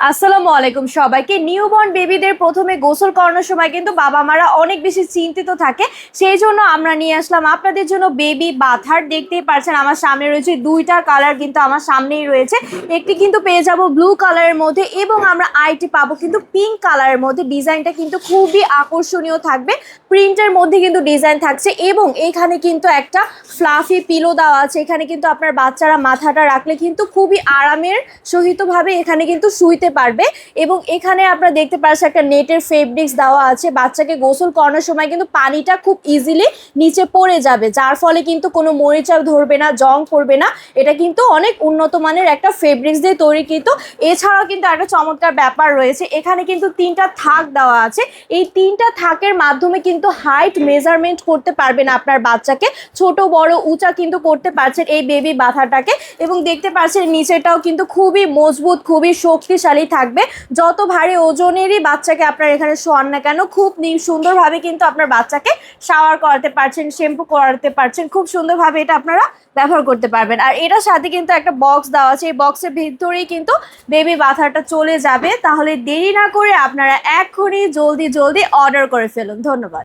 আসসালামু আলাইকুম সবাইকে। নিউবর্ন বেবিদের প্রথমে গোসল করানোর সময় কিন্তু বাবা মারা অনেক বেশি চিন্তিত থাকে। সেই জন্য আমরা নিয়ে আসলাম আপনাদের জন্য বেবি বাথার। দেখতেই পারছেন আমার সামনে রয়েছে দুইটা কালার কিন্তু আমার সামনেই রয়েছে। একটি কিন্তু পেয়ে যাব ব্লু কালারের মধ্যে এবং আমরা আইটি পাবো কিন্তু পিঙ্ক কালারের মধ্যে। ডিজাইনটা কিন্তু খুবই আকর্ষণীয় থাকবে। প্রিন্টের মধ্যে কিন্তু ডিজাইন থাকছে এবং এখানে কিন্তু একটা ফ্লাফি পিলো দেওয়া আছে। এখানে কিন্তু আপনার বাচ্চারা মাথাটা রাখলে কিন্তু খুবই আরামের সহিতভাবে এখানে কিন্তু শুইতে পারবে এবং এখানে আপনারা দেখতে পাচ্ছেন একটা নেটের ফেব্রিক্স দেওয়া আছে। বাচ্চাকে গোসল করানোর সময় কিন্তু পানিটা খুব ইজিলি নিচে পড়ে যাবে। যার ফলে কিন্তু কোনো মরিচা ধরবে না, জং পড়বে না। এটা কিন্তু অনেক উন্নত মানের একটা ফেব্রিক্স দিয়ে তৈরি কিন্তু। এছাড়াও কিন্তু একটা চমৎকার ব্যাপার রয়েছে। এখানে কিন্তু তিনটা থাক দেওয়া আছে। এই তিনটা থাকের মাধ্যমে কিন্তু হাইট মেজারমেন্ট করতে পারবেন আপনার বাচ্চাকে। ছোট, বড়, উঁচা কিন্তু করতে পারছেন এই বেবি বাথাটাকে। এবং দেখতে পাচ্ছেন নিচেটাও কিন্তু খুবই মজবুত, খুবই শক্তিশালী থাকবে। যত ভারী ওজনেরই বাচ্চাকে আপনার এখানে শোয়ান না কেন, খুব সুন্দরভাবে কিন্তু আপনার বাচ্চাকে শাওয়ার করাতে পারছেন শ্যাম্পু করাতে পারছেন, খুব সুন্দরভাবে এটা আপনারা ব্যবহার করতে পারবেন। আর এটার সাথে কিন্তু একটা বক্স দেওয়া আছে, এই বক্সের ভিতরেই কিন্তু বেবি বাথাটা চলে যাবে। তাহলে দেরি না করে আপনারা এক্ষুনি জলদি জলদি অর্ডার করে ফেলুন। ধন্যবাদ।